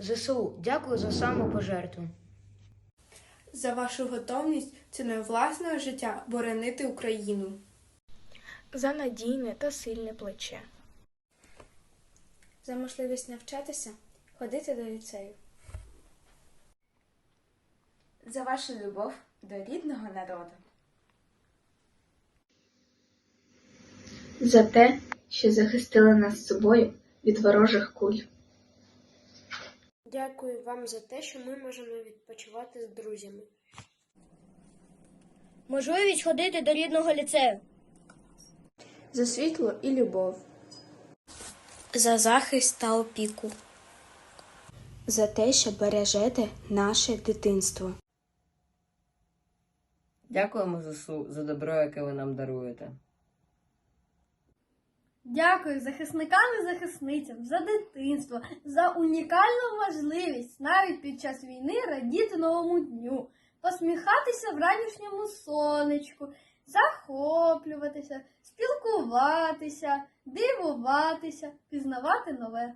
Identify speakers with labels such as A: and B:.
A: ЗСУ, дякую за самопожертву.
B: За вашу готовність ціною власного життя боронити Україну.
C: за надійне та сильне плече.
D: За можливість навчатися, ходити до ліцею.
E: За вашу любов до рідного народу.
F: за те, що захистили нас собою від ворожих куль.
D: Дякую вам за те, що ми можемо відпочивати з друзями.
G: Можливість ходити до рідного ліцею.
B: За світло і любов.
D: За захист та опіку. За те, що бережете наше дитинство.
H: Дякуємо ЗСУ за добро, яке ви нам даруєте.
I: Дякую захисникам і захисницям за дитинство, за унікальну можливість навіть під час війни радіти новому дню, посміхатися в ранішньому сонечку, захоплюватися, спілкуватися, дивуватися, пізнавати нове.